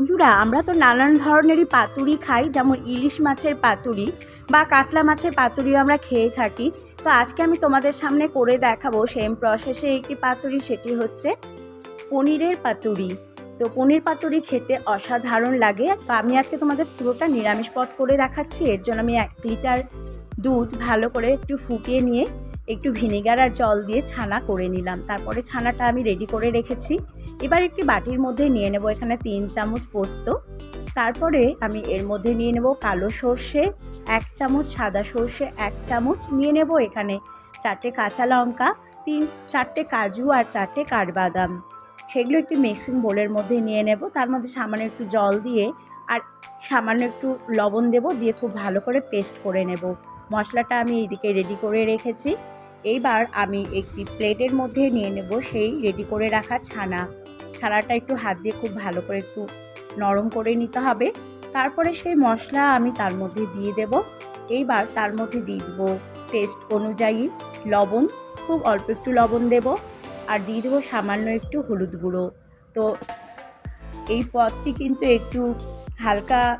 বন্ধুরা, আমরা তো নানান ধরনেরই পাতুরি খাই, যেমন ইলিশ মাছের পাতুরি বা কাতলা মাছের পাতুরিও আমরা খেয়ে থাকি। তো আজকে আমি তোমাদের সামনে করে দেখাবো সেম প্রসেসে একটি পাতুরি, সেটি হচ্ছে পনিরের পাতুরি। তো পনির পাতুরি খেতে অসাধারণ লাগে। তো আমি আজকে তোমাদের পুরোটা নিরামিষ পথ করে দেখাচ্ছি। এর জন্য আমি এক লিটার দুধ ভালো করে একটু ফুটিয়ে নিয়ে একটু ভিনেগার আর জল দিয়ে ছানা করে নিলাম। তারপরে ছানাটা আমি রেডি করে রেখেছি। এবার একটি বাটির মধ্যে নিয়ে নেব এখানে তিন চামচ পোস্ত। তারপরে আমি এর মধ্যে নিয়ে নেব কালো সর্ষে, এক চামচ সাদা সর্ষে, এক চামচ নিয়ে নেব এখানে চারটে কাঁচা লঙ্কা, তিন, চারটে কাজু আর চারটে কাঠবাদাম। সেগুলো একটি মিক্সিং বোলের মধ্যে নিয়ে নেব। তার মধ্যে সামান্য একটু জল দিয়ে আর সামান্য একটু লবণ দেব দিয়ে খুব ভালো করে পেস্ট করে নেব। মশলাটা আমি এইদিকে রেডি করে রেখেছি। এইবার আমি একটি প্লেটের মধ্যে নিয়ে নেব সেই রেডি করে রাখা ছানা। ছানাটা একটু হাত দিয়ে খুব ভালো করে একটু নরম করে নিতে হবে। তারপরে সেই মশলা আমি তার মধ্যে দিয়ে দেব। এইবার তার মধ্যে দিয়ে দেবো টেস্ট অনুযায়ী লবণ। খুব অল্প একটু লবণ দেব আর দিয়ে দেবো সামান্য একটু হলুদ গুঁড়ো। তো এই পদটি কিন্তু একটু হালকা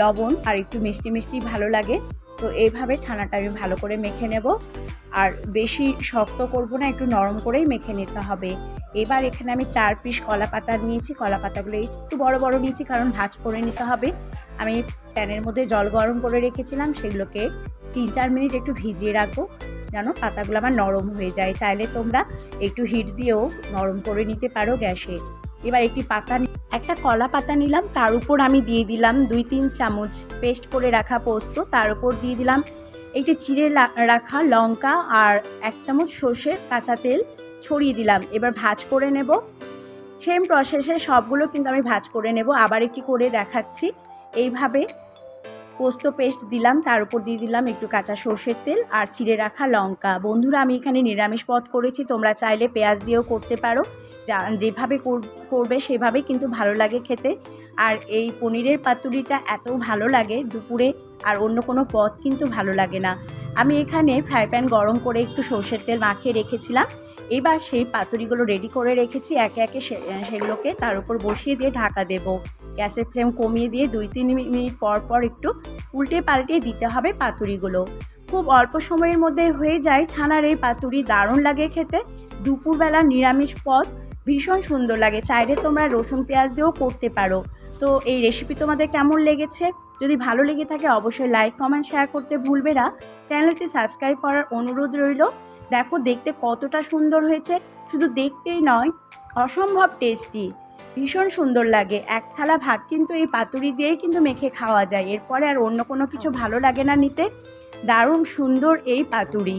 লবণ আর একটু মিষ্টি মিষ্টি ভালো লাগে। তো এইভাবে ছানাটা আমি ভালো করে মেখে নেব। আর বেশি শক্ত করব না, একটু নরম করেই মেখে নিতে হবে। এবার এখানে আমি চার পিস কলা পাতা নিয়েছি। কলা পাতাগুলো একটু বড় বড় নিয়েছি কারণ ভাজ করে নিতে হবে। আমি প্যানের মধ্যে জল গরম করে রেখেছিলাম, সেগুলোকে তিন, চার মিনিট একটু ভিজিয়ে রাখব। যেন পাতাগুলো আমার নরম হয়ে যায়। চাইলে তোমরা একটু হিট দিয়েও নরম করে নিতে পারো গ্যাসে। এবার একটি পাতা একটা কলা পাতা নিলাম, তার উপর আমি দিয়ে দিলাম দুই তিন চামচ পেস্ট করে রাখা পোস্ত, তার উপর দিয়ে দিলাম একটি চিড়ে রাখা লঙ্কা আর এক চামচ সর্ষের কাঁচা তেল ছড়িয়ে দিলাম। এবার ভাজ করে নেব। সেম প্রসেসে সবগুলো কিন্তু আমি ভাজ করে নেব। আবার একটি করে দেখাচ্ছি। এইভাবে পোস্ত পেস্ট দিলাম, তার উপর দিয়ে দিলাম একটু কাঁচা সর্ষের তেল আর চিড়ে রাখা লঙ্কা। বন্ধুরা, আমি এখানে নিরামিষ পদ করেছি, তোমরা চাইলে পেঁয়াজ দিয়েও করতে পারো। যা, যেভাবে কর- করবে সেভাবেই কিন্তু ভালো লাগে খেতে। আর এই পনিরের পাতুরিটা এত ভালো লাগে দুপুরে, আর অন্য কোনো পদ কিন্তু ভালো লাগে না। আমি এখানে ফ্রাই প্যান গরম করে একটু সর্ষের তেল মাখিয়ে রেখেছিলাম। এবার সেই পাতুরিগুলো রেডি করে রেখেছি, একে একে সেগুলোকে তার উপর বসিয়ে দিয়ে ঢাকা দেব। গ্যাসের ফ্লেম কমিয়ে দিয়ে দুই তিন মিনিট পর পর একটু উল্টে পাল্টে দিতে হবে পাতুরিগুলো। খুব অল্প সময়ের মধ্যে হয়ে যায় ছানার এই পাতুরি, দারুণ লাগে খেতে। দুপুরবেলা নিরামিষ পদ, ভীষণ সুন্দর লাগে। চাইলে তোমরা রসুন পেঁয়াজ দিয়েও করতে পারো। তো এই রেসিপি তোমাদের কেমন লেগেছে? যদি ভালো লেগে থাকে অবশ্যই লাইক কমেন্ট শেয়ার করতে ভুলবে না। চ্যানেলটি সাবস্ক্রাইব করার অনুরোধ রইল। দেখো দেখতে কতটা সুন্দর হয়েছে। শুধু দেখতেই নয় অসম্ভব টেস্টি ভীষণ সুন্দর লাগে। এক থালা ভাত কিন্তু এই পাতুরি দিয়েই কিন্তু মেখে খাওয়া যায়। এরপরে আর অন্য কোনো কিছু ভালো লাগে না নিতে। দারুণ সুন্দর এই পাতুরি।